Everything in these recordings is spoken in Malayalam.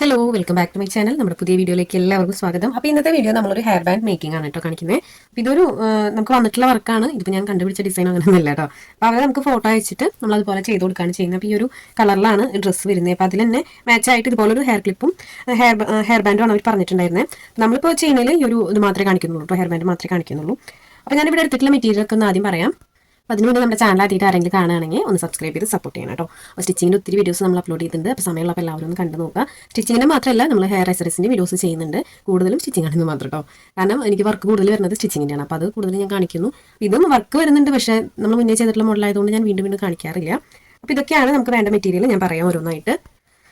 Hello welcome back to my channel നമ്മുടെ പുതിയ വീഡിയോയിലേക്ക് എല്ലാവർക്കും സ്വാഗതം. അപ്പോൾ ഇന്നത്തെ വീഡിയോ നമ്മളൊരു ഹെയർ ബാൻഡ് മേക്കിംഗ് ആണ് കേട്ടോ കാണിക്കുന്നത് അപ്പോൾ ഇതൊരു നമുക്ക് വന്നിട്ടുള്ള വർക്കാണ് ഇതിപ്പോൾ ഞാൻ കണ്ടുപിടിച്ച ഡിസൈൻ അങ്ങനെയൊന്നുമില്ല കേട്ടോ. അപ്പോൾ അവരെ നമുക്ക് ഫോട്ടോ അയച്ചിട്ട് നമ്മൾ അതുപോലെ ചെയ്ത് കൊടുക്കുകയാണ് ചെയ്യുന്നത് അപ്പോൾ ഈ ഒരു കളറിലാണ് ഡ്രസ്സ് വരുന്നത് അപ്പോൾ അതിൽ തന്നെ മാച്ചായിട്ട് ഇതുപോലെ ഒരു ഹെയർ ക്ലിപ്പും ഹെയർ ഹെയർ ബാൻഡും ആണ് അവർ പറഞ്ഞിട്ടുണ്ടായിരുന്നത് നമ്മളിപ്പോൾ ചെയ്യുന്നതിൽ ഈ ഒരു ഇത് മാത്രമേ കാണിക്കുന്നുള്ളൂ കേട്ടോ. ഹെയർ ബാൻഡ് മാത്രമേ കാണിക്കുന്നുള്ളൂ. അപ്പോൾ ഞാനിവിടെ എടുത്തിട്ടുള്ള മെറ്റീരിയൽ ഒക്കെ ഒന്ന് ആദ്യം പറയാം. അപ്പോൾ അതിന് മുന്നേ നമ്മുടെ ചാനൽ ആദ്യമായിട്ട് ആരെങ്കിലും കാണുകയാണെങ്കിൽ ഒന്ന് സബ്സ്ക്രൈബ് ചെയ്ത് സപ്പോർട്ട് ചെയ്യണം കേട്ടോ. അപ്പോൾ സ്റ്റിച്ചിങ്ങിന്റെ ഒത്തിരി വീഡിയോസ് നമ്മൾ അപ്ലോഡ് ചെയ്തിട്ടുണ്ട്. അപ്പോൾ സമയമുള്ളപ്പോൾ എല്ലാവരും ഒന്ന് കണ്ടു നോക്കുക. സ്റ്റിച്ചിങ്ങിന്റെ മാത്രമല്ല നമ്മൾ ഹെയർ ആക്സറീസിന്റെ വീഡിയോസ് ചെയ്യുന്നുണ്ട്. കൂടുതലും സ്റ്റിച്ചിങ്ങാണെന്ന് മാത്രം കേട്ടോ. കാരണം എനിക്ക് വർക്ക് കൂടുതൽ വരുന്നത് സ്റ്റിച്ചിങ്ങിന്റെയാണ് അപ്പോൾ അത് കൂടുതൽ ഞാൻ കാണിക്കുന്നു. ഇതും വർക്ക് വരുന്നുണ്ട്. പക്ഷേ നമ്മൾ മുന്നേ ചെയ്തിട്ടുള്ള മോഡലായതുകൊണ്ട് ഞാൻ വീണ്ടും വീണ്ടും കാണിക്കാറില്ല. അപ്പോൾ ഇതൊക്കെയാണ് നമുക്ക് വേണ്ട മെറ്റീരിയൽ ഞാൻ പറയാം ഓരോന്നായിട്ട്.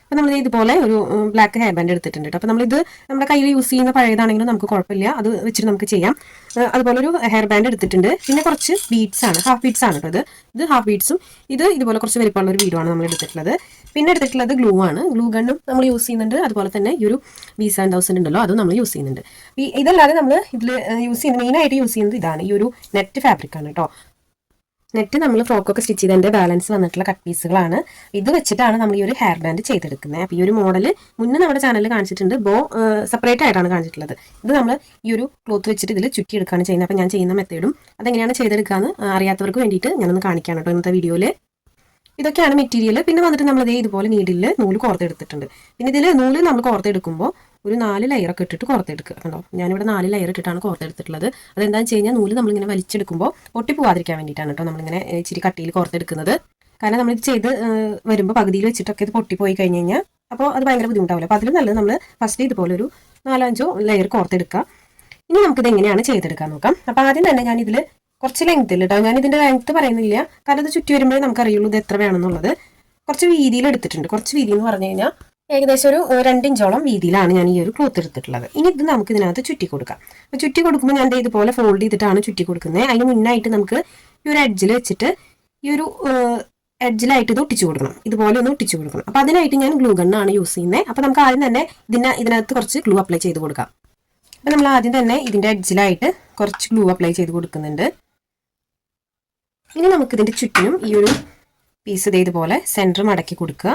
അപ്പോൾ നമ്മൾ ഇതുപോലെ ഒരു ബ്ലാക്ക് ഹെയർ ബാൻഡ് എടുത്തിട്ടുണ്ട് കേട്ടോ നമ്മളിത് നമ്മുടെ കയ്യിൽ യൂസ് ചെയ്യുന്ന പഴയതാണെങ്കിലും നമുക്ക് കുഴപ്പമില്ല. അത് വെച്ചിട്ട് നമുക്ക് ചെയ്യാം. അതുപോലെ ഒരു ഹെയർ ബാൻഡ് എടുത്തിട്ടുണ്ട്. പിന്നെ കുറച്ച് ബീഡ്സ് ആണ്. ഹാഫ് ബീഡ്സ് ആണ് കേട്ടോ ഇത്. ഇത് ഹാഫ് ബീഡ്സും ഇത് ഇതുപോലെ കുറച്ച് വലിപ്പമുള്ള ഒരു ബീഡുമാണ് നമ്മൾ എടുത്തിട്ടുള്ളത്. പിന്നെ എടുത്തിട്ടുള്ളത് ഗ്ലൂ ആണ്. ഗ്ലൂ ഗണ്ണും നമ്മൾ യൂസ് ചെയ്യുന്നുണ്ട്. അതുപോലെ തന്നെ ഈ ഒരു വി സെവൻ തൗസൻഡ് ഉണ്ടല്ലോ അതും നമ്മൾ യൂസ് ചെയ്യുന്നുണ്ട്. ഇതല്ലാതെ നമ്മൾ ഇതിൽ യൂസ് ചെയ്യുന്നത് മെയിനായിട്ട് യൂസ് ചെയ്യുന്നത് ഇതാണ്. ഈ ഒരു നെറ്റ് ഫാബ്രിക് ആണ് കേട്ടോ നെറ്റ് നമ്മൾ ഫ്രോക്കൊക്കെ സ്റ്റിച്ച് ചെയ്തതിന്റെ ബാലൻസ് വന്നിട്ടുള്ള കട്ട് പീസുകളാണ്. ഇത് വെച്ചിട്ടാണ് നമ്മൾ ഈ ഒരു ഹെയർ ബാൻഡ് ചെയ്തെടുക്കുന്നത്. അപ്പോൾ ഈ ഒരു മോഡൽ മുന്നേ നമ്മുടെ ചാനലിൽ കാണിച്ചിട്ടുണ്ട്. ബോ സെപ്പറേറ്റ് ആയിട്ടാണ് കാണിച്ചിട്ടുള്ളത്. ഇത് നമ്മൾ ഈ ഒരു ക്ലോത്ത് വെച്ചിട്ട് ഇതിൽ ചുറ്റി എടുക്കുകയാണ് ചെയ്യുന്നത്. അപ്പോൾ ഞാൻ ചെയ്യുന്ന മെത്തേഡും അതെങ്ങനെയാണ് ചെയ്തെടുക്കാന്ന് അറിയാത്തവർക്ക് വേണ്ടിയിട്ട് ഞാനൊന്ന് കാണിക്കാം കേട്ടോ ഇന്നത്തെ വീഡിയോയിൽ ഇതൊക്കെയാണ് മെറ്റീരിയൽ പിന്നെ വന്നിട്ട് നമ്മൾ ഇതേ ഇതുപോലെ നീഡിൽ നൂൽ കോർത്തെടുത്തിട്ടുണ്ട്. പിന്നെ ഇതിൽ നൂൽ നമ്മൾ കോർത്തെടുക്കുമ്പോൾ ഒരു നാല് ലെയറൊക്കെ ഇട്ടിട്ട് കോർത്തെടുക്കുക കണ്ടോ? ഞാനിവിടെ നാല് ലെയർ ഇട്ടിട്ടാണ് കോർത്തെടുത്തിട്ടുള്ളത്. അതെന്താണെന്ന് വെച്ച് കഴിഞ്ഞാൽ നൂൽ നമ്മളിങ്ങനെ വലിച്ചെടുക്കുമ്പോൾ പൊട്ടി പോവാതിരിക്കാൻ വേണ്ടിയിട്ടാണ് കേട്ടോ നമ്മളിങ്ങനെ ഇച്ചിരി കട്ടിയിൽ കോർത്തെടുക്കുന്നത്. കാരണം നമ്മൾ ഇത് ചെയ്ത് വരുമ്പോൾ പകുതിയിൽ വെച്ചിട്ടൊക്കെ ഇത് പൊട്ടിപ്പോയി കഴിഞ്ഞ് കഴിഞ്ഞാൽ അപ്പോൾ അത് ഭയങ്കര ബുദ്ധിമുട്ടാവില്ല. അപ്പോൾ അതിലും നല്ലത് നമ്മൾ ഫസ്റ്റ് ഇതുപോലെ ഒരു നാലഞ്ചോ ലെയർ കോർത്തെടുക്കുക. ഇനി നമുക്കിത് എങ്ങനെയാണ് ചെയ്തെടുക്കാൻ നോക്കാം. അപ്പോൾ ആദ്യം തന്നെ ഞാൻ ഇതിൽ കുറച്ച് ലെങ്ത്തിൽ കേട്ടോ. ഞാൻ ഇതിന്റെ ലെങ്ത്ത് പറയുന്നില്ല. കാരണം ഇത് ചുറ്റി വരുമ്പോഴേ നമുക്കറിയുള്ളൂ ഇത് എത്ര വേണമെന്നുള്ളത് കുറച്ച് വീതിയിൽ എടുത്തിട്ടുണ്ട്. കുറച്ച് വീതി എന്ന് പറഞ്ഞു കഴിഞ്ഞാൽ ഏകദേശം ഒരു രണ്ടിഞ്ചോളം വീതിയിലാണ് ഞാൻ ഈ ഒരു ക്ലോത്ത് എടുത്തിട്ടുള്ളത്. ഇനി ഇത് നമുക്ക് ഇതിനകത്ത് ചുറ്റി കൊടുക്കാം. അപ്പോൾ ചുറ്റി കൊടുക്കുമ്പോൾ ഞാൻ ഇതുപോലെ ഫോൾഡ് ചെയ്തിട്ടാണ് ചുറ്റി കൊടുക്കുന്നത്. അതിന് മുന്നായിട്ട് നമുക്ക് ഈ ഒരു എഡ്ജിൽ വെച്ചിട്ട് ഈ ഒരു എഡ്ജിലായിട്ട് ഇത് ഒട്ടിച്ചു കൊടുക്കണം. ഇതുപോലെ ഒന്ന് ഒട്ടിച്ചു കൊടുക്കണം. അപ്പോൾ അതിനായിട്ട് ഞാൻ ഗ്ലൂ ഗണ്ണാണ് യൂസ് ചെയ്യുന്നത് അപ്പോൾ നമുക്ക് ആദ്യം തന്നെ ഇതിന് ഇതിനകത്ത് കുറച്ച് ഗ്ലൂ അപ്ലൈ ചെയ്ത് കൊടുക്കാം. അപ്പോൾ നമ്മൾ ആദ്യം തന്നെ ഇതിന്റെ എഡ്ജിലായിട്ട് കുറച്ച് ഗ്ലൂ അപ്ലൈ ചെയ്ത് കൊടുക്കുന്നുണ്ട്. ഇനി നമുക്ക് ഇതിന്റെ ചുറ്റിനും ഈ ഒരു പീസ് ഇതേ ഇതുപോലെ സെന്റർ മടക്കി കൊടുക്കുക.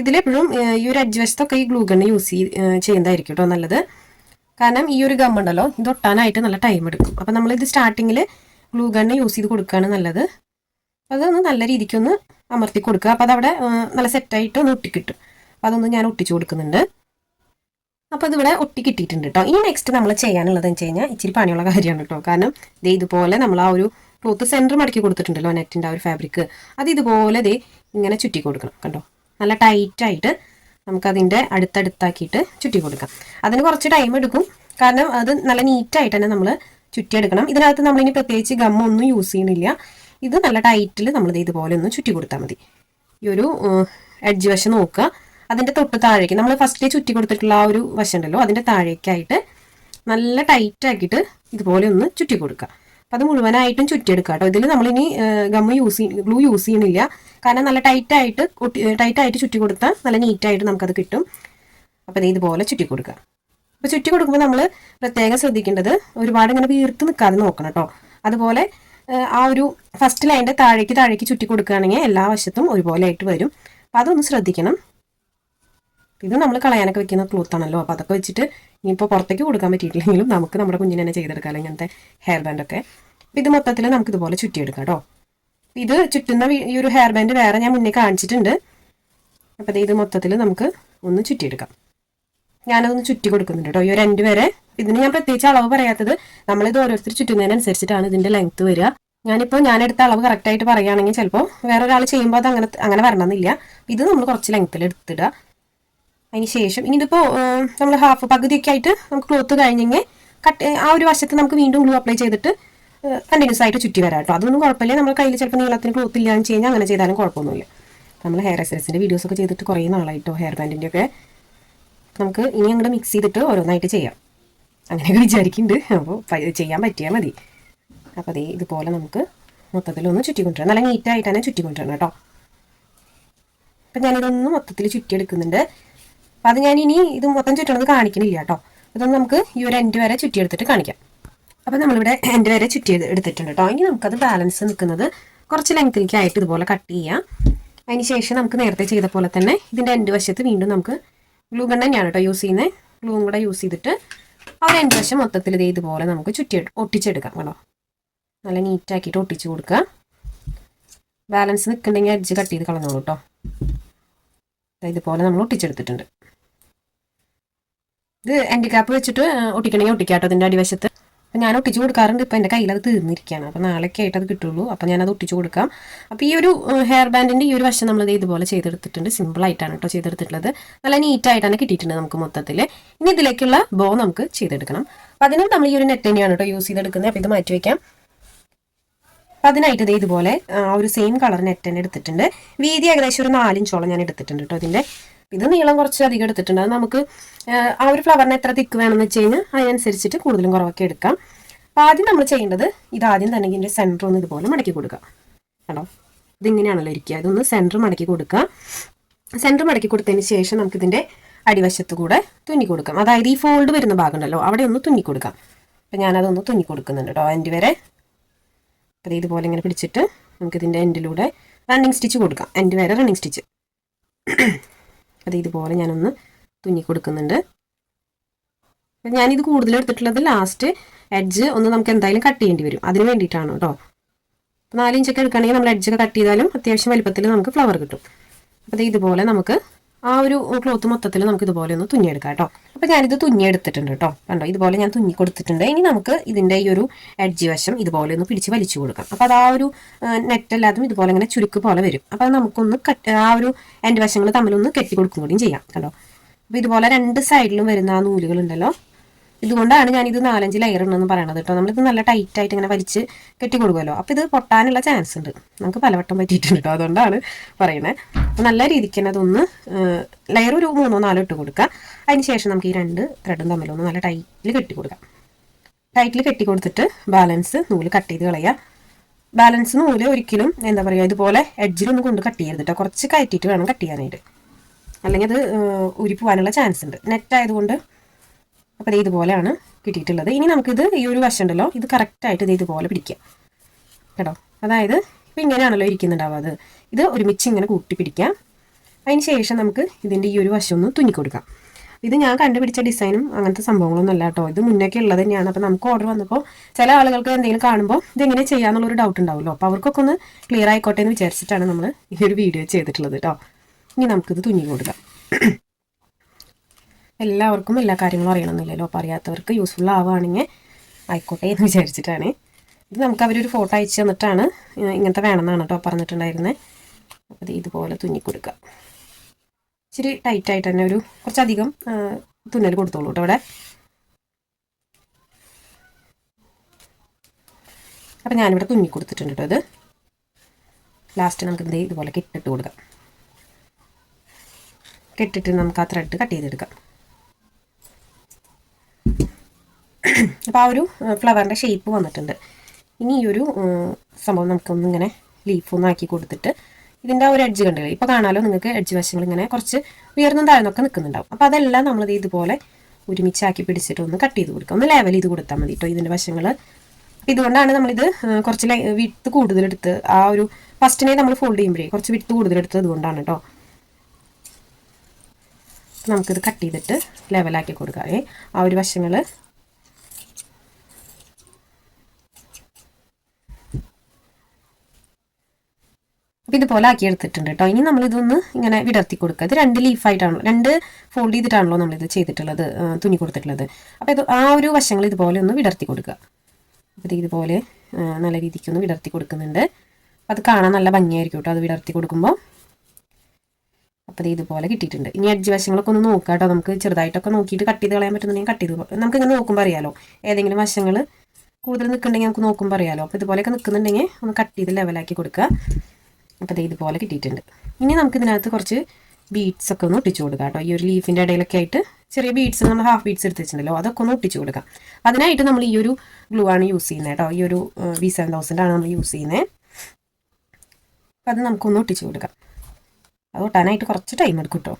ഇതിലെപ്പോഴും ഈ ഒരു അഡ്ജസ്റ്റൊക്കെ ഈ ഗ്ലൂ ഗണ്ണ് യൂസ് ചെയ്യുന്നതായിരിക്കും കേട്ടോ നല്ലത്. കാരണം ഈ ഒരു ഗം ഉണ്ടല്ലോ ഇത് ഒട്ടാനായിട്ട് നല്ല ടൈം എടുക്കും. അപ്പം നമ്മളിത് സ്റ്റാർട്ടിങ്ങിൽ ഗ്ലൂ ഗണ്ണ് യൂസ് ചെയ്ത് കൊടുക്കുകയാണ് നല്ലത്. അതൊന്ന് നല്ല രീതിക്കൊന്ന് അമർത്തി കൊടുക്കുക. അപ്പോൾ അതവിടെ നല്ല സെറ്റായിട്ട് ഒന്ന് ഒട്ടിക്കിട്ടും. അപ്പോൾ അതൊന്ന് ഞാൻ ഒട്ടിച്ചു കൊടുക്കുന്നുണ്ട്. അപ്പോൾ അതിവിടെ ഒട്ടി കിട്ടിയിട്ടുണ്ട് കേട്ടോ ഇനി നെക്സ്റ്റ് നമ്മൾ ചെയ്യാനുള്ളത് വെച്ച് കഴിഞ്ഞാൽ ഇച്ചിരി പണിയുള്ള കാര്യമാണ് കേട്ടോ കാരണം ദേ ഇതുപോലെ നമ്മൾ ആ ഒരു ക്ലോത്ത് സെന്റർ മടക്കി കൊടുത്തിട്ടുണ്ടല്ലോ നെറ്റിന്റെ ആ ഒരു ഫാബ്രിക് അത് ഇതുപോലെ ദേ ഇങ്ങനെ ചുറ്റി കൊടുക്കണം. കണ്ടോ? നല്ല ടൈറ്റായിട്ട് നമുക്കതിന്റെ അടുത്തടുത്താക്കിയിട്ട് ചുറ്റി കൊടുക്കാം. അതിന് കുറച്ച് ടൈം എടുക്കും. കാരണം അത് നല്ല നീറ്റായിട്ട് തന്നെ നമ്മൾ ചുറ്റിയെടുക്കണം. ഇതിനകത്ത് നമ്മളിനി പ്രത്യേകിച്ച് ഗമ്മൊന്നും യൂസ് ചെയ്യണില്ല. ഇത് നല്ല ടൈറ്റിൽ നമ്മൾ ഇതുപോലെ ഒന്ന് ചുറ്റി കൊടുത്താൽ മതി. ഈ ഒരു എഡ്ജ് വശം നോക്കുക. അതിന്റെ തൊട്ട് താഴേക്ക് നമ്മൾ ഫസ്റ്റ് ചുറ്റി കൊടുത്തിട്ടുള്ള ആ ഒരു വശം ഉണ്ടല്ലോ അതിന്റെ താഴേക്കായിട്ട് നല്ല ടൈറ്റാക്കിയിട്ട് ഇതുപോലെ ഒന്ന് ചുറ്റി കൊടുക്കുക. അപ്പം അത് മുഴുവനായിട്ടും ചുറ്റിയെടുക്കുക കേട്ടോ ഇതിൽ നമ്മളിനി ഗമ്മ് യൂസ് ഗ്ലൂ യൂസ് ചെയ്യണില്ല. കാരണം നല്ല ടൈറ്റായിട്ട് ടൈറ്റായിട്ട് ചുറ്റി കൊടുത്താൽ നല്ല നീറ്റായിട്ട് നമുക്കത് കിട്ടും. അപ്പം ഇത് ഇതുപോലെ ചുറ്റി കൊടുക്കുക അപ്പോൾ ചുറ്റി കൊടുക്കുമ്പോൾ നമ്മൾ പ്രത്യേകം ശ്രദ്ധിക്കേണ്ടത് ഒരുപാട് ഇങ്ങനെ വീർത്ത് നിൽക്കാതെ നോക്കണം കേട്ടോ അതുപോലെ ആ ഒരു ഫസ്റ്റ് ലൈന്റെ താഴേക്ക് താഴേക്ക് ചുറ്റി കൊടുക്കുകയാണെങ്കിൽ എല്ലാ വശത്തും ഒരുപോലെ ആയിട്ട് വരും. അപ്പോൾ അതൊന്ന് ശ്രദ്ധിക്കണം. ഇത് നമ്മൾ കളയാനൊക്കെ വെക്കുന്ന ക്ലോത്ത് ആണല്ലോ. അപ്പോൾ അതൊക്കെ വെച്ചിട്ട് ഇനിയിപ്പോൾ പുറത്തേക്ക് കൊടുക്കാൻ പറ്റിയിട്ടില്ലെങ്കിലും നമുക്ക് നമ്മുടെ കുഞ്ഞിനെ തന്നെ ചെയ്തെടുക്കാമല്ലോ ഇങ്ങനത്തെ ഹെയർ ബാൻഡൊക്കെ ഇത് മൊത്തത്തിൽ നമുക്ക് ഇതുപോലെ ചുറ്റിയെടുക്കാം കേട്ടോ. ഇത് ചുറ്റുന്ന ഈ ഒരു ഹെയർ ബാൻഡ് വേറെ ഞാൻ മുന്നേ കാണിച്ചിട്ടുണ്ട്. അപ്പോൾ ഇത് മൊത്തത്തിൽ നമുക്ക് ഒന്ന് ചുറ്റിയെടുക്കാം. ഞാനതൊന്ന് ചുറ്റി കൊടുക്കുന്നുണ്ട് കേട്ടോ. ഈ ഒരു രണ്ട് വരെ. ഇതിന് ഞാൻ പ്രത്യേകിച്ച് അളവ് പറയാത്തത് നമ്മളിത് ഓരോരുത്തർ ചുറ്റുന്നതിനനുസരിച്ചിട്ടാണ് ഇതിന്റെ ലെങ്ത് വരിക. ഞാനിപ്പോൾ ഞാൻ എടുത്ത അളവ് കറക്റ്റായിട്ട് പറയുകയാണെങ്കിൽ ചിലപ്പോൾ വേറെ ഒരാൾ ചെയ്യുമ്പോൾ അത് അങ്ങനെ അങ്ങനെ വരണമെന്നില്ല. ഇത് നമ്മൾ കുറച്ച് ലെങ്ത്തിൽ എടുത്തിടുക. അതിന് ശേഷം ഇനി നമ്മൾ ഹാഫ് പകുതിയൊക്കെ ആയിട്ട് നമുക്ക് ക്ലോത്ത് കഴിഞ്ഞെങ്കിൽ കട്ട് ആ ഒരു വശത്ത് നമുക്ക് വീണ്ടും ഗ്ലൂ അപ്ലൈ ചെയ്തിട്ട് കണ്ടിന്യൂസ് ആയിട്ട് ചുറ്റി വരാം കേട്ടോ. അതൊന്നും കുഴപ്പമില്ല. നമ്മൾ കയ്യിൽ ചിലപ്പോൾ നീളത്തിന് ക്ലോത്ത് ഇല്ലാന്ന് വെച്ച് കഴിഞ്ഞാൽ അങ്ങനെ ചെയ്താലും കുഴപ്പമൊന്നുമില്ല. നമ്മൾ ഹെയർ എക്സൈസിന്റെ വീഡിയോസ് ഒക്കെ ചെയ്തിട്ട് കുറേ നാളായിട്ടോ ഹെയർ ബാൻഡിന്റെ ഒക്കെ. നമുക്ക് ഇനി അങ്ങോട്ട് മിക്സ് ചെയ്തിട്ട് ഓരോന്നായിട്ട് ചെയ്യാം. അങ്ങനെയൊക്കെ വിചാരിക്കുന്നുണ്ട് അപ്പോൾ ചെയ്യാൻ പറ്റിയാൽ മതി. അപ്പോൾ അതേ ഇതുപോലെ നമുക്ക് മൊത്തത്തിലൊന്ന് കൊണ്ടുവരണം നല്ല നീറ്റായിട്ട് തന്നെ ചുറ്റി കൊണ്ടുവരണം കേട്ടോ. അപ്പം ഞാനിതൊന്ന് മൊത്തത്തിൽ ചുറ്റിയെടുക്കുന്നുണ്ട്. അപ്പം അത് ഞാൻ ഇനി ഇത് മൊത്തം ചുറ്റണത് കാണിക്കണില്ല കേട്ടോ അതൊന്നും നമുക്ക് ഈ ഒരു എൻഡ് വരെ ചുറ്റിയെടുത്തിട്ട് കാണിക്കാം. അപ്പം നമ്മളിവിടെ എൻഡ് വരെ ചുറ്റി എടുത്തിട്ടുണ്ട് കേട്ടോ ഇനി നമുക്കത് ബാലൻസ് നിൽക്കുന്നത് കുറച്ച് ലെങ്ത്തിലേക്ക് ആയിട്ട് ഇതുപോലെ കട്ട് ചെയ്യാം. അതിന് ശേഷം നമുക്ക് നേരത്തെ ചെയ്ത പോലെ തന്നെ ഇതിന്റെ എൻഡ് വശത്ത് വീണ്ടും നമുക്ക് ഗ്ലൂ ഗൺ തന്നെയാണ് കേട്ടോ യൂസ് ചെയ്യുന്നത് ഗ്ലൂവും കൂടെ യൂസ് ചെയ്തിട്ട് ആ ഒരു എൻഡ് വശം മൊത്തത്തിൽ ഇത് ഇതുപോലെ നമുക്ക് ചുറ്റി ഒട്ടിച്ചെടുക്കാം കേട്ടോ. നല്ല നീറ്റാക്കിയിട്ട് ഒട്ടിച്ച് കൊടുക്കുക. ബാലൻസ് നിൽക്കുന്നുണ്ടെങ്കിൽ അരിച്ച് കട്ട് ചെയ്ത് കളഞ്ഞോളൂ കേട്ടോ ഇതുപോലെ നമ്മൾ ഒട്ടിച്ചെടുത്തിട്ടുണ്ട്. ഇത് എന്റെ വെച്ചിട്ട് ഒട്ടിക്കണമെങ്കിൽ ഒട്ടിക്കാം കേട്ടോ അതിന്റെ അടിവശത്ത്. അപ്പം ഞാൻ ഒട്ടിച്ചു കൊടുക്കാറുണ്ട്. ഇപ്പം എന്റെ കയ്യിൽ അത് തീർന്നിരിക്കുകയാണ്. അപ്പോൾ നാളേക്ക് ആയിട്ട് അത് കിട്ടുള്ളൂ. അപ്പോൾ ഞാനത് ഒട്ടിച്ചു കൊടുക്കാം. അപ്പോൾ ഈ ഒരു ഹെയർ ബാൻഡിന്റെ ഈ ഒരു വശം നമ്മൾ ഇതുപോലെ ചെയ്തെടുത്തിട്ടുണ്ട്. സിമ്പിളായിട്ടാണ് കേട്ടോ ചെയ്തെടുത്തിട്ടുള്ളത്. നല്ല നീറ്റായിട്ടാണ് കിട്ടിയിട്ടുണ്ട് നമുക്ക് മൊത്തത്തിൽ ഇനി ഇതിലേക്കുള്ള ബോ നമുക്ക് ചെയ്തെടുക്കണം. അപ്പോൾ അതിനും നമ്മൾ ഈ ഒരു നെറ്റ് തന്നെയാണ് കേട്ടോ യൂസ് ചെയ്തെടുക്കുന്നത്. അപ്പോൾ ഇത് മാറ്റി വയ്ക്കാം അപ്പം അതിനായിട്ട് ഇത് ഇതുപോലെ ഒരു സെയിം കളർ നെറ്റ് തന്നെ എടുത്തിട്ടുണ്ട്. വീതി ഏകദേശം ഒരു നാലിഞ്ചോളം ഞാൻ എടുത്തിട്ടുണ്ട് കേട്ടോ ഇതിന്റെ ഇത് നീളം കുറച്ച് അധികം എടുത്തിട്ടുണ്ട്. അത് നമുക്ക് ആ ഒരു ഫ്ലവറിന് എത്ര തിക്ക് വേണമെന്ന് വെച്ച് കഴിഞ്ഞാൽ അതിനനുസരിച്ചിട്ട് കൂടുതലും കുറവൊക്കെ എടുക്കാം. ആദ്യം നമ്മൾ ചെയ്യേണ്ടത് ഇത് ആദ്യം തന്നെ ഇതിന്റെ സെന്റർ ഒന്ന് ഇതുപോലെ മടക്കി കൊടുക്കാം കേട്ടോ ഇതിങ്ങനെയാണല്ലോ ഇരിക്കുക. ഇതൊന്ന് സെന്റർ മടക്കി കൊടുക്കുക. സെന്റർ മടക്കി കൊടുത്തതിന് ശേഷം നമുക്കിതിന്റെ അടിവശത്ത് കൂടെ തുന്നി കൊടുക്കാം. അതായത് ഈ ഫോൾഡ് വരുന്ന ഭാഗം ഉണ്ടല്ലോ അവിടെ ഒന്ന് തുന്നി കൊടുക്കാം. അപ്പം ഞാനതൊന്ന് തുന്നി കൊടുക്കുന്നുണ്ട് കേട്ടോ. എന്റെ വരെ. അപ്പോൾ ഇതുപോലെ ഇങ്ങനെ പിടിച്ചിട്ട് നമുക്കിതിന്റെ എൻഡിലൂടെ റണ്ണിങ് സ്റ്റിച്ച് കൊടുക്കാം. എന്റെ വരെ റണ്ണിങ് സ്റ്റിച്ച് അത് ഇതുപോലെ ഞാനൊന്ന് തുന്നി കൊടുക്കുന്നുണ്ട് ഞാനിത് കൂടുതൽ എടുത്തിട്ടുള്ളത് ലാസ്റ്റ് എഡ്ജ് ഒന്ന് നമുക്ക് എന്തായാലും കട്ട് ചെയ്യേണ്ടി വരും. അതിന് വേണ്ടിയിട്ടാണ് കേട്ടോ അപ്പോൾ നാല് ഇഞ്ചൊക്കെ എടുക്കുകയാണെങ്കിൽ നമ്മൾ എഡ്ജൊക്കെ കട്ട് ചെയ്താലും അത്യാവശ്യം വലിപ്പത്തിൽ നമുക്ക് ഫ്ലവർ കിട്ടും. അപ്പോൾ ഇതുപോലെ നമുക്ക് ആ ഒരു ക്ലോത്ത് മൊത്തത്തിൽ നമുക്ക് ഇതുപോലെ ഒന്ന് തുന്നിയെടുക്കാം കേട്ടോ അപ്പോൾ ഞാനിത് തുന്നിയെടുത്തിട്ടുണ്ട് കേട്ടോ കണ്ടോ? ഇതുപോലെ ഞാൻ തുന്നി കൊടുത്തിട്ടുണ്ട് ഇനി നമുക്ക് ഇതിന്റെ ഈ ഒരു എഡ്ജ് വശം ഇതുപോലെ ഒന്ന് പിടിച്ച് വലിച്ചു കൊടുക്കാം. അപ്പോൾ അത് ആ ഒരു നെറ്റ് എല്ലാതും ഇതുപോലെ ഇങ്ങനെ ചുരുക്ക് പോലെ വരും. അപ്പോൾ നമുക്കൊന്ന് കട്ട് ആ ഒരു എന്റെ വശങ്ങൾ തമ്മിലൊന്ന് കെട്ടി കൊടുക്കും കൂടിയും ചെയ്യാം. കണ്ടോ? അപ്പോൾ ഇതുപോലെ രണ്ട് സൈഡിലും വരുന്ന ആ നൂലുകളുണ്ടല്ലോ. ഇതുകൊണ്ടാണ് ഞാനിത് നാലഞ്ച് ലെയർ ഉണ്ടെന്ന് പറയണത് കേട്ടോ നമ്മളിത് നല്ല ടൈറ്റ് ആയിട്ട് ഇങ്ങനെ വലിച്ച് കെട്ടി കൊടുക്കുമല്ലോ. അപ്പോൾ ഇത് പൊട്ടാനുള്ള ചാൻസ് ഉണ്ട്. നമുക്ക് പലവട്ടം പറ്റിയിട്ടുണ്ട് കേട്ടോ അതുകൊണ്ടാണ് പറയണേ. അപ്പോൾ നല്ല രീതിക്ക് തന്നെ അതൊന്ന് ലെയർ ഒരു മൂന്നോ നാലോ ഇട്ട് കൊടുക്കുക അതിന് ശേഷം നമുക്ക് ഈ രണ്ട് ത്രെഡും തമ്മിലൊന്ന് നല്ല ടൈറ്റിൽ കെട്ടി കൊടുക്കാം. ടൈറ്റിൽ കെട്ടി കൊടുത്തിട്ട് ബാലൻസ് നൂൽ കട്ട് ചെയ്ത് കളയുക. ബാലൻസ് നൂൽ ഒരിക്കലും എന്താ പറയുക ഇതുപോലെ എഡ്ജിലൊന്നും കൊണ്ട് കട്ട് ചെയ്യരുത് കേട്ടോ കുറച്ച് കയറ്റിയിട്ട് വേണം കട്ട് ചെയ്യാനായിട്ട്. അല്ലെങ്കിൽ അത് ഉരി പോകാനുള്ള ചാൻസ് ഉണ്ട്. നെറ്റ് ആയതുകൊണ്ട് അപ്പോൾ ഇത് ഇതുപോലെയാണ് കിട്ടിയിട്ടുള്ളത്. ഇനി നമുക്കിത് ഈ ഒരു വശം ഉണ്ടല്ലോ ഇത് കറക്റ്റായിട്ട് ഇത് ഇതുപോലെ പിടിക്കാം. കേട്ടോ? അതായത് ഇപ്പം ഇങ്ങനെയാണല്ലോ ഇരിക്കുന്നുണ്ടാവുക അത്. ഇത് ഒരുമിച്ച് ഇങ്ങനെ കൂട്ടി പിടിക്കാം അതിന് ശേഷം നമുക്ക് ഇതിന്റെ ഈ ഒരു വശം ഒന്ന് തുന്നിക്കൊടുക്കാം. ഇത് ഞാൻ കണ്ടുപിടിച്ച ഡിസൈനും അങ്ങനത്തെ സംഭവങ്ങളൊന്നും അല്ല കേട്ടോ. ഇത് മുന്നേക്കെ ഉള്ളത് തന്നെയാണ്. അപ്പോൾ നമുക്ക് ഓർഡർ വന്നപ്പോൾ ചില ആളുകൾക്ക് എന്തെങ്കിലും കാണുമ്പോൾ ഇതെങ്ങനെ ചെയ്യാന്നുള്ളൊരു ഡൗട്ട് ഉണ്ടാവുമല്ലോ. അപ്പോൾ അവർക്കൊക്കെ ഒന്ന് ക്ലിയർ ആയിക്കോട്ടെ എന്ന് വിചാരിച്ചിട്ടാണ് നമ്മൾ ഈ ഒരു വീഡിയോ ചെയ്തിട്ടുള്ളത് കേട്ടോ. ഇനി നമുക്കിത് തുന്നി കൊടുക്കാം എല്ലാവർക്കും എല്ലാ കാര്യങ്ങളും അറിയണമെന്നില്ലല്ലോ. അപ്പോൾ അറിയാത്തവർക്ക് യൂസ്ഫുൾ ആവുകയാണെങ്കിൽ ആയിക്കോട്ടെ എന്ന് വിചാരിച്ചിട്ടാണ്. ഇത് നമുക്ക് അവരൊരു ഫോട്ടോ അയച്ചു തന്നിട്ടാണ് ഇങ്ങനത്തെ വേണമെന്നാണ് കേട്ടോ പറഞ്ഞിട്ടുണ്ടായിരുന്നത് അപ്പോൾ ഇതുപോലെ തുന്നി കൊടുക്കുക ഇച്ചിരി ടൈറ്റായിട്ട് തന്നെ ഒരു കുറച്ചധികം തുന്നൽ കൊടുത്തോളൂ കേട്ടോ അവിടെ അപ്പം ഞാനിവിടെ തുന്നി കൊടുത്തിട്ടുണ്ട് കേട്ടോ ഇത്. ലാസ്റ്റ് നമുക്ക് ഇത് ഇതുപോലെ കെട്ടിട്ട് കൊടുക്കാം. കെട്ടിട്ട് നമുക്ക് ആ ത്രെഡ് കട്ട് ചെയ്തെടുക്കാം. അപ്പോൾ ആ ഒരു ഫ്ലവറിന്റെ ഷേപ്പ് വന്നിട്ടുണ്ട്. ഇനി ഈ ഒരു സംഭവം നമുക്കൊന്നിങ്ങനെ ലീഫ് ആക്കി കൊടുത്തിട്ട് ഇതിന്റെ ആ ഒരു എഡ്ജ് കണ്ടില്ലേ? ഇപ്പോൾ കാണാലോ നിങ്ങൾക്ക് എഡ്ജ് വശങ്ങൾ ഇങ്ങനെ കുറച്ച് ഉയർന്നും താഴ്ന്നൊക്കെ നിൽക്കുന്നുണ്ടാവും അപ്പോൾ അതെല്ലാം നമ്മളിത് ഇതുപോലെ ഒരുമിച്ചാക്കി പിടിച്ചിട്ട് ഒന്ന് കട്ട് ചെയ്ത് കൊടുക്കുക ഒന്ന് ലെവൽ ചെയ്ത് കൊടുത്താൽ മതി കേട്ടോ ഇതിന്റെ വശങ്ങൾ ഇതുകൊണ്ടാണ് നമ്മളിത് കുറച്ച് വിട്ട് കൂടുതലെടുത്ത് ആ ഒരു ഫസ്റ്റിനെ നമ്മൾ ഫോൾഡ് ചെയ്യുമ്പോഴേ കുറച്ച് വിട്ട് കൂടുതലെടുത്തത് അതുകൊണ്ടാണ് കേട്ടോ നമുക്കിത് കട്ട് ചെയ്തിട്ട് ലെവലാക്കി കൊടുക്കാം ആ ഒരു വശങ്ങൾ അപ്പോൾ ഇതുപോലെ ആക്കി എടുത്തിട്ടുണ്ട് കേട്ടോ ഇനി നമ്മളിതൊന്ന് ഇങ്ങനെ വിടർത്തി കൊടുക്കുക. ഇത് രണ്ട് ലീഫായിട്ടാണല്ലോ രണ്ട് ഫോൾഡ് ചെയ്തിട്ടാണല്ലോ നമ്മളിത് ചെയ്തിട്ടുള്ളത് തുന്നി കൊടുത്തിട്ടുള്ളത്. അപ്പോൾ ഇത് ആ ഒരു വശങ്ങൾ ഇതുപോലെ ഒന്ന് വിടർത്തി കൊടുക്കുക. അപ്പോൾ ഇതുപോലെ നല്ല രീതിക്ക് ഒന്ന് വിടർത്തി കൊടുക്കുന്നുണ്ട്. അത് കാണാൻ നല്ല ഭംഗിയായിരിക്കും കേട്ടോ അത് വിടർത്തി കൊടുക്കുമ്പോൾ അപ്പോൾ ഇത് ഇതുപോലെ കിട്ടിയിട്ടുണ്ട്. ഇനി അഡ്ജ് വശങ്ങളൊക്കെ ഒന്ന് നോക്കാം കേട്ടോ നമുക്ക് ചെറുതായിട്ടൊക്കെ നോക്കിയിട്ട് കട്ട് ചെയ്ത് കളയാൻ പറ്റുന്നുണ്ടെങ്കിൽ കട്ട് ചെയ്ത് നമുക്ക് ഇങ്ങനെ നോക്കുമ്പോൾ അറിയാലോ. ഏതെങ്കിലും വശങ്ങൾ കൂടുതൽ നിൽക്കുന്നുണ്ടെങ്കിൽ നമുക്ക് നോക്കുമ്പോൾ അറിയാലോ. അപ്പോൾ ഇതുപോലെയൊക്കെ നിൽക്കുന്നുണ്ടെങ്കിൽ ഒന്ന് കട്ട് ചെയ്ത് ലെവലാക്കി കൊടുക്കുക. അപ്പോൾ ഇതുപോലെ കിട്ടിയിട്ടുണ്ട്. ഇനി നമുക്ക് ഇതിനകത്ത് കുറച്ച് ബീഡ്സ് ഒക്കെ ഒന്ന് ഒട്ടിച്ചു കൊടുക്കാം കേട്ടോ. ഈ ഒരു ലീഫിന്റെ ഇടയിലൊക്കെ ആയിട്ട് ചെറിയ ബീഡ്സ് നമ്മൾ ഹാഫ് ബീഡ്സ് എടുത്ത് വെച്ചിട്ടുണ്ടല്ലോ അതൊക്കെ ഒന്ന് ഒട്ടിച്ചു കൊടുക്കാം. അതിനായിട്ട് നമ്മൾ ഈ ഒരു ഗ്ലൂ ആണ് യൂസ് ചെയ്യുന്നത് കേട്ടോ. ഈ ഒരു വി സെവൻ തൗസൻഡ് ആണ് നമ്മൾ യൂസ് ചെയ്യുന്നത്. അപ്പം അത് നമുക്കൊന്ന് ഒട്ടിച്ചു കൊടുക്കാം. അത് ഒട്ടാനായിട്ട് കുറച്ച് ടൈം എടുക്കും കേട്ടോ.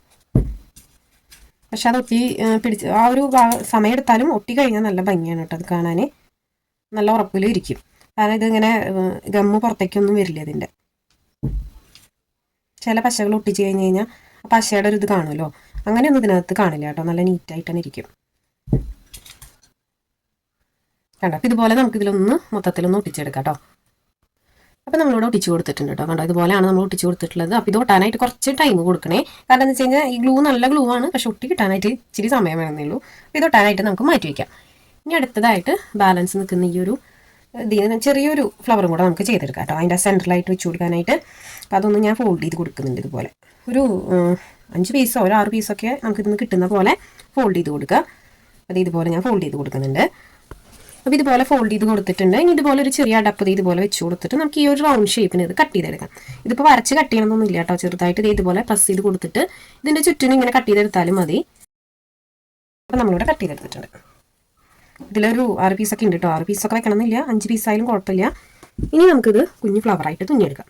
പക്ഷെ അത് ഒട്ടി പിടിച്ച് ആ ഒരു സമയം എടുത്താലും ഒട്ടി കഴിഞ്ഞാൽ നല്ല ഭംഗിയാണ് കേട്ടോ അത് കാണാൻ. നല്ല ഉറപ്പിലും ഇരിക്കും. കാരണം ഇതിങ്ങനെ ഗമ്മ് പുറത്തേക്കൊന്നും വരില്ല ഇതിന്റെ ചില പശകൾ ഒട്ടിച്ച് കഴിഞ്ഞ് കഴിഞ്ഞാൽ പശയുടെ ഒരു ഇത് കാണുമല്ലോ. അങ്ങനെയൊന്നും ഇതിനകത്ത് കാണില്ല കേട്ടോ. നല്ല നീറ്റായിട്ട് തന്നെ ഇരിക്കും. കണ്ടോ? അപ്പോൾ ഇതുപോലെ നമുക്ക് ഇതിലൊന്ന് മൊത്തത്തിലൊന്ന് ഒട്ടിച്ചെടുക്കാം കേട്ടോ. അപ്പോൾ നമ്മളിവിടെ ഒട്ടിച്ച് കൊടുത്തിട്ടുണ്ട് കേട്ടോ. കണ്ടോ? ഇതുപോലെയാണ് നമ്മൾ ഒട്ടിച്ച് കൊടുത്തിട്ടുള്ളത്. അപ്പോൾ ഇത് ഒട്ടാനായിട്ട് കുറച്ച് ടൈം കൊടുക്കണേ. കാരണം എന്ന് വെച്ച് കഴിഞ്ഞാൽ ഈ ഗ്ലൂ നല്ല ഗ്ലൂ ആണ്. പക്ഷെ ഒട്ടി കിട്ടാനായിട്ട് ഇച്ചിരി സമയം വേണമെന്നേ ഉള്ളൂ. അപ്പോൾ ഇത് ഒട്ടാനായിട്ട് നമുക്ക് മാറ്റി വയ്ക്കാം ഇനി അടുത്തതായിട്ട് ബാലൻസ് നിൽക്കുന്ന ഈ ഒരു ഇതിന് ചെറിയൊരു ഫ്ലവറും കൂടെ നമുക്ക് ചെയ്തെടുക്കാം കേട്ടോ. അതിന്റെ സെന്ററിലായിട്ട് വെച്ച് കൊടുക്കാനായിട്ട്. അപ്പോൾ അതൊന്ന് ഞാൻ ഫോൾഡ് ചെയ്ത് കൊടുക്കുന്നുണ്ട് ഇതുപോലെ. ഒരു അഞ്ച് പീസോ ഒരു ആറ് പീസൊക്കെ നമുക്ക് ഇതിന് കിട്ടുന്ന പോലെ ഫോൾഡ് ചെയ്ത് കൊടുക്കുക അത് ഇതുപോലെ ഞാൻ ഫോൾഡ് ചെയ്ത് കൊടുക്കുന്നുണ്ട്. അപ്പോൾ ഇതുപോലെ ഫോൾഡ് ചെയ്ത് കൊടുത്തിട്ടുണ്ട്. ഇനി ഇതുപോലെ ഒരു ചെറിയ അടപ്പ് ഇതുപോലെ വെച്ച് കൊടുത്തിട്ട് നമുക്ക് ഈ ഒരു റൗണ്ട് ഷേപ്പിന് ഇത് കട്ട് ചെയ്തെടുക്കാം. ഇതിപ്പോൾ വരച്ച് കട്ട് ചെയ്യണമെന്നൊന്നും ഇല്ല കേട്ടോ. ചെറുതായിട്ട് ദേ ഇതുപോലെ പ്രസ് ചെയ്ത് കൊടുത്തിട്ട് ഇതിന്റെ ചുറ്റിനും ഇങ്ങനെ കട്ട് ചെയ്തെടുത്താലും മതി. അപ്പോൾ നമ്മളിവിടെ കട്ട് ചെയ്തെടുത്തിട്ടുണ്ട്. ഇതിലൊരു ആറ് പീസൊക്കെ ഉണ്ട് കേട്ടോ ആറ് പീസൊക്കെ വെക്കണമെന്നില്ല അഞ്ച് പീസായാലും കുഴപ്പമില്ല. ഇനി നമുക്കിത് കുഞ്ഞു ഫ്ലവറായിട്ട് തുന്നിയെടുക്കാം.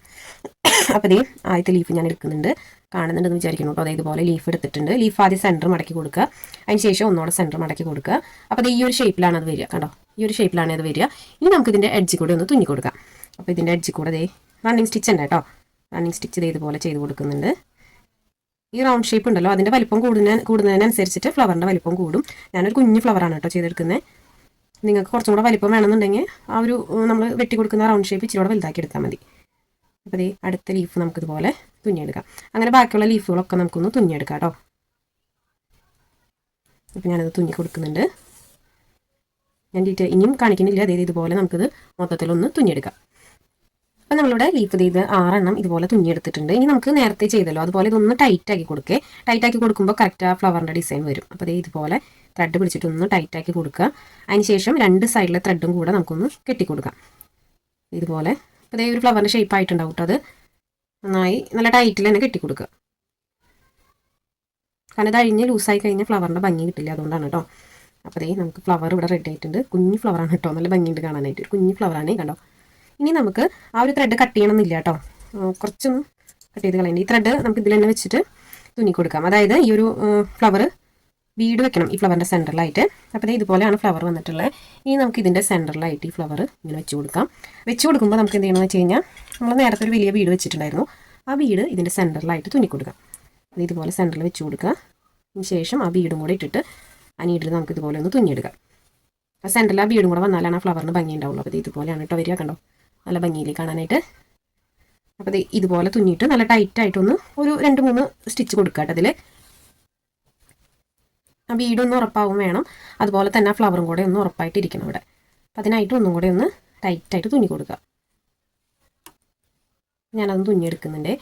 അപ്പോൾ ഇതേ ആദ്യത്തെ ലീഫ് ഞാൻ എടുക്കുന്നുണ്ട്. കാണുന്നുണ്ടെന്ന് വിചാരിക്കുന്നു കേട്ടോ അതായത് ഇതുപോലെ ലീഫ് എടുത്തിട്ടുണ്ട്. ലീഫ് ആദ്യം സെന്റർ മടക്കി കൊടുക്കുക. അതിന് ശേഷം ഒന്നുകൂടെ സെന്റർ മടക്കി കൊടുക്കുക. അപ്പോൾ അത് ഈ ഒരു ഷേപ്പിലാണ് അത് വരിക കണ്ടോ? ഈ ഒരു ഷേപ്പിലാണ് അത് വരിക. ഇനി നമുക്ക് ഇതിന്റെ എഡ്ജിൽ കൂടെ ഒന്ന് തുന്നി കൊടുക്കാം അപ്പോൾ ഇതിന്റെ എഡ്ജിൽ കൂടെ ദേ റണ്ണിങ് സ്റ്റിച്ച് ഉണ്ട് കേട്ടോ റണ്ണിങ് സ്റ്റിച്ച് ദേ ഇതുപോലെ ചെയ്ത് കൊടുക്കുന്നുണ്ട്. ഈ റൗണ്ട് ഷേപ്പ് ഉണ്ടല്ലോ അതിന്റെ വലിപ്പം കൂടുന്ന കൂടുന്നതിനനുസരിച്ചിട്ട് ഫ്ലവറിന്റെ വലിപ്പം കൂടും. ഞാനൊരു കുഞ്ഞു ഫ്ലവറാണ് കേട്ടോ ചെയ്തെടുക്കുന്നത് നിങ്ങൾക്ക് കുറച്ചും കൂടെ വലിപ്പം വേണമെന്നുണ്ടെങ്കിൽ ആ ഒരു നമ്മൾ വെട്ടി കൊടുക്കുന്ന റൗണ്ട് ഷേപ്പ് ഇച്ചിരി കൂടെ വലുതാക്കി എടുത്താൽ മതി. അപ്പോൾ ഈ അടുത്ത ലീഫ് നമുക്കിതുപോലെ തുന്നിയെടുക്കാം. അങ്ങനെ ബാക്കിയുള്ള ലീഫുകളൊക്കെ നമുക്കൊന്ന് തുന്നിയെടുക്കാം കേട്ടോ. അപ്പോൾ ഞാനത് തുന്നി കൊടുക്കുന്നുണ്ട്. ഞാൻ ഡീറ്റെയിൽ ഇനിയും കാണിക്കുന്നില്ല. അതായത് ഇതുപോലെ നമുക്കിത് മൊത്തത്തിലൊന്ന് തുന്നിയെടുക്കാം. അപ്പം നമ്മളിവിടെ ലീഫ് ചെയ്ത് ആറെണ്ണം ഇതുപോലെ തുന്നിയെടുത്തിട്ടുണ്ട്. ഇനി നമുക്ക് നേരത്തെ ചെയ്തല്ലോ. അതുപോലെ ഇതൊന്ന് ടൈറ്റ് ആക്കി കൊടുക്കേ. ടൈറ്റ് ആക്കി കൊടുക്കുമ്പോൾ കറക്റ്റ് ആ ഫ്ലവറിന്റെ ഡിസൈൻ വരും. അപ്പോൾ അതേ ഇതുപോലെ ത്രെഡ് പിടിച്ചിട്ട് ഒന്ന് ടൈറ്റ് ആക്കി കൊടുക്കുക. അതിന് ശേഷം രണ്ട് സൈഡിലെ ത്രെഡും കൂടെ നമുക്കൊന്ന് കെട്ടിക്കൊടുക്കാം. ഇതുപോലെ. അപ്പോൾ അതേ ഒരു ഫ്ലവറിന്റെ ഷേപ്പ് ആയിട്ടുണ്ടാവും കേട്ടോ അത്. നന്നായി നല്ല ടൈറ്റിൽ തന്നെ കെട്ടിക്കൊടുക്കുക. കാരണം ഇത് അഴിഞ്ഞ് ലൂസായി കഴിഞ്ഞാൽ ഫ്ലവറിന്റെ ഭംഗി കിട്ടില്ല അതുകൊണ്ടാണ് കേട്ടോ അപ്പോൾ ദേ നമുക്ക് ഫ്ലവർ ഇവിടെ റെഡി ആയിട്ടുണ്ട്. കുഞ്ഞു ഫ്ലവറാണ് കേട്ടോ നല്ല ഭംഗിയുണ്ട് കാണാനായിട്ട്. ഒരു കുഞ്ഞു ഫ്ലവറാണ് കണ്ടോ? ഇനി നമുക്ക് ആ ഒരു ത്രെഡ് കട്ട് ചെയ്യണമെന്നില്ല കേട്ടോ. കുറച്ചൊന്ന് കട്ട് ചെയ്ത് കളയണ്ട. ഈ ത്രെഡ് നമുക്ക് ഇതിൽ തന്നെ വെച്ചിട്ട് തുന്നി കൊടുക്കാം. അതായത് ഈ ഒരു ഫ്ലവർ ബീഡ് വെക്കണം ഈ ഫ്ലവറിന്റെ സെന്ററിലായിട്ട് അപ്പോൾ ഇതുപോലെയാണ് ഫ്ലവർ വന്നിട്ടുള്ളത് ഇനി നമുക്ക് ഇതിന്റെ സെന്ററിലായിട്ട് ഈ ഫ്ലവർ ഇങ്ങനെ വെച്ച് കൊടുക്കാം. വെച്ച് കൊടുക്കുമ്പോൾ നമുക്ക് എന്ത് ചെയ്യണമെന്ന് വെച്ച് കഴിഞ്ഞാൽ നമ്മൾ നേരത്തെ ഒരു വലിയ ബീഡ് വെച്ചിട്ടുണ്ടായിരുന്നു. ആ ബീഡ് ഇതിന്റെ സെന്ററിലായിട്ട് തുന്നി കൊടുക്കാം. അത് ഇതുപോലെ സെന്ററിൽ വെച്ച് കൊടുക്കുക. അതിന് ശേഷം ആ ബീഡും കൂടെ ഇട്ടിട്ട് ആ നീഡിൽ നമുക്ക് ഇതുപോലെ ഒന്ന് തുന്നിയെടുക്കാം സെന്ററിൽ ആ ബീഡും കൂടെ വന്നാലാണ് ആ ഫ്ലവറിന് ഭംഗി ഉണ്ടാവുള്ളൂ. അപ്പോൾ ഇത് ഇതുപോലെയാണ് കേട്ടോ വരിക കണ്ടോ? നല്ല ഭംഗിയിൽ കാണാനായിട്ട്. അപ്പോൾ ഇത് ഇതുപോലെ തുന്നിയിട്ട് നല്ല ടൈറ്റ് ആയിട്ടൊന്ന് ഒരു രണ്ട് മൂന്ന് സ്റ്റിച്ച് കൊടുക്കുക കേട്ടോ അതിൽ ആ വീടൊന്ന് ഉറപ്പാവും വേണം. അതുപോലെ തന്നെ ആ ഫ്ലവറും കൂടെ ഒന്ന് ഉറപ്പായിട്ട് ഇരിക്കണം ഇവിടെ. അപ്പം അതിനായിട്ട് ഒന്നും കൂടെ ഒന്ന് ടൈറ്റായിട്ട് തുന്നി കൊടുക്കുക ഞാനതൊന്ന് തുന്നിയെടുക്കുന്നുണ്ട്.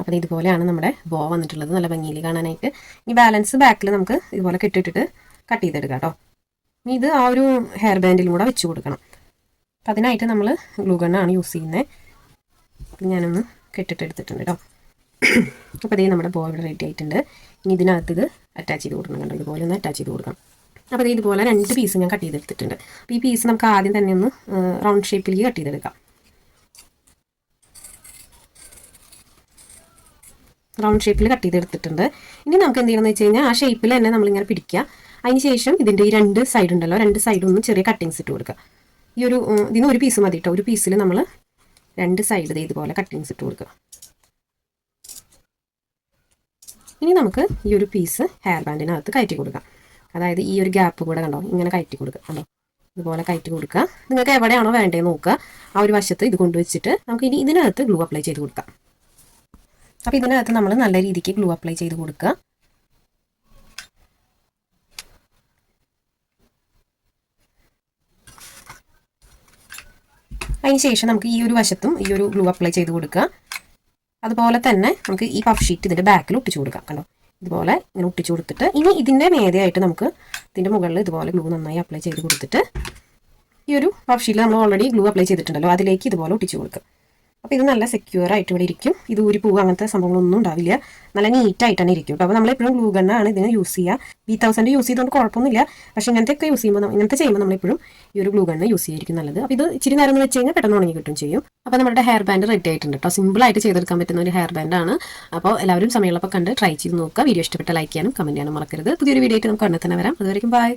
അപ്പം ഇതുപോലെയാണ് നമ്മുടെ ബോ വന്നിട്ടുള്ളത്. നല്ല ഭംഗിയിൽ കാണാനായിട്ട്. ഈ ബാലൻസ് ബാക്കിൽ നമുക്ക് ഇതുപോലെ കെട്ടിട്ടിട്ട് കട്ട് ചെയ്തെടുക്കാം കേട്ടോ ഇനി ഇത് ആ ഒരു ഹെയർ ബാൻഡിലും കൂടെ വെച്ച് കൊടുക്കണം. അപ്പം അതിനായിട്ട് നമ്മൾ ഗ്ലൂ ഗണ്ണാണ് യൂസ് ചെയ്യുന്നത് ഞാനൊന്ന് കെട്ടിട്ട് എടുത്തിട്ടുണ്ട് കേട്ടോ അപ്പോൾ ഇതേ നമ്മുടെ ബോ ഇവിടെ റെഡി ആയിട്ടുണ്ട്. ഇനി ഇതിനകത്ത് ഇത് അറ്റാച്ച് ചെയ്ത് കൊടുക്കണം കണ്ടോ? ഇതുപോലെ ഒന്ന് അറ്റാച്ച് ചെയ്ത് കൊടുക്കണം. അപ്പോൾ ദേ ഇതുപോലെ രണ്ട് പീസ് ഞാൻ കട്ട് ചെയ്തെടുത്തിട്ടുണ്ട്. അപ്പോൾ ഈ പീസ് നമുക്ക് ആദ്യം തന്നെ ഒന്ന് റൗണ്ട് ഷേപ്പിലേക്ക് കട്ട് ചെയ്തെടുക്കാം. റൗണ്ട് ഷേപ്പിൽ കട്ട് ചെയ്തെടുത്തിട്ടുണ്ട്. ഇനി നമുക്ക് എന്ത് ചെയ്യണമെന്ന് വെച്ച് കഴിഞ്ഞാൽ ആ ഷേപ്പിൽ തന്നെ നമ്മളിങ്ങനെ പിടിക്കുക. അതിന് ശേഷം ഇതിന്റെ ഈ രണ്ട് സൈഡ് ഉണ്ടല്ലോ രണ്ട് സൈഡും ഒന്ന് ചെറിയ കട്ടിങ്സ് ഇട്ട് കൊടുക്കുക. ഈ ഒരു ഇതിന് ഒരു പീസ് മതി കേട്ടോ ഒരു പീസിൽ നമ്മൾ രണ്ട് സൈഡ് ഇതുപോലെ കട്ടിങ്സ് ഇട്ട് കൊടുക്കുക ഇനി നമുക്ക് ഈ ഒരു പീസ് ഹെയർ ബാൻഡിനകത്ത് കയറ്റി കൊടുക്കാം. അതായത് ഈ ഒരു ഗ്യാപ്പ് കൂടെ കണ്ടോ? ഇങ്ങനെ കയറ്റി കൊടുക്കുക കണ്ടോ? ഇതുപോലെ കയറ്റി കൊടുക്കുക നിങ്ങൾക്ക് എവിടെയാണോ വേണ്ടത് നോക്കുക ആ ഒരു വശത്ത് ഇത് കൊണ്ടുവച്ചിട്ട് നമുക്ക് ഇനി ഇതിനകത്ത് ഗ്ലൂ അപ്ലൈ ചെയ്ത് കൊടുക്കാം. അപ്പോൾ ഇതിനകത്ത് നമ്മൾ നല്ല രീതിക്ക് ഗ്ലൂ അപ്ലൈ ചെയ്ത് കൊടുക്കുക അതിന് ശേഷം നമുക്ക് ഈ ഒരു വശത്തും ഈ ഒരു ഗ്ലൂ അപ്ലൈ ചെയ്ത് കൊടുക്കുക. അതുപോലെ തന്നെ നമുക്ക് ഈ പഫ് ഷീറ്റ് ഇതിന്റെ ബാക്കിൽ ഒട്ടിച്ചു കൊടുക്കാം കണ്ടോ? ഇതുപോലെ ഇങ്ങനെ ഒട്ടിച്ചു കൊടുത്തിട്ട് ഇനി ഇതിന്റെ മേതയായിട്ട് നമുക്ക് ഇതിന്റെ മുകളിൽ ഇതുപോലെ ഗ്ലൂ നന്നായി അപ്ലൈ ചെയ്ത് കൊടുത്തിട്ട് ഈ ഒരു പഫ് ഷീറ്റിൽ നമ്മൾ ഓൾറെഡി ഗ്ലൂ അപ്ലൈ ചെയ്തിട്ടുണ്ടല്ലോ അതിലേക്ക് ഇതുപോലെ ഒട്ടിച്ചു കൊടുക്കുക. അപ്പോൾ ഇത് നല്ല സെക്യൂർ ആയിട്ട് ഇവിടെ ഇരിക്കും. ഇത് ഊരി പോകുക അങ്ങനത്തെ സംഭവങ്ങളൊന്നും ഉണ്ടാവില്ല. നല്ല നീറ്റായിട്ട് തന്നെ ഇരിക്കും അപ്പോൾ നമ്മളെപ്പോഴും ഗ്ലൂ ഗണ്ണാണ് ഇതിന് യൂസ് ചെയ്യുക ബി തൗസൻഡ് യൂസ് ചെയ്തുകൊണ്ട് കുഴപ്പമൊന്നുമില്ല പക്ഷേ ഇങ്ങനത്തെയൊക്കെ യൂസ് ചെയ്യുമ്പോൾ ഇങ്ങനത്തെ ചെയ്യുമ്പോൾ നമ്മളെപ്പോഴും ഈ ഒരു ഗ്ലൂ ഗണ്ണ് യൂസ് ചെയ്യായിരിക്കും നല്ലത്. അപ്പോൾ ഇത് ഇച്ചിരി നേരം എന്ന് വെച്ച് കഴിഞ്ഞാൽ പെട്ടെന്ന് ഉണങ്ങി കിട്ടും ചെയ്യും. അപ്പോൾ നമ്മുടെ ഹെയർ ബാൻഡ് റെഡി ആയിട്ടുണ്ട് കേട്ടോ സിമ്പിൾ ആയിട്ട് ചെയ്തെടുക്കാൻ പറ്റുന്ന ഒരു ഹെയർ ബാൻഡാണ് അപ്പോൾ എല്ലാവരും സമയമുള്ളപ്പോൾ കണ്ട് ട്രൈ ചെയ്ത് നോക്കുക. വീഡിയോ ഇഷ്ടപ്പെട്ട ലൈക്ക് ചെയ്യാനും കമന്റ് ചെയ്യാനും മറക്കരുത്. പുതിയൊരു വീഡിയോ ആയിട്ട് നമുക്ക് കണ്ടെത്തന്നെ വരാം. അതുവരെയും ബൈ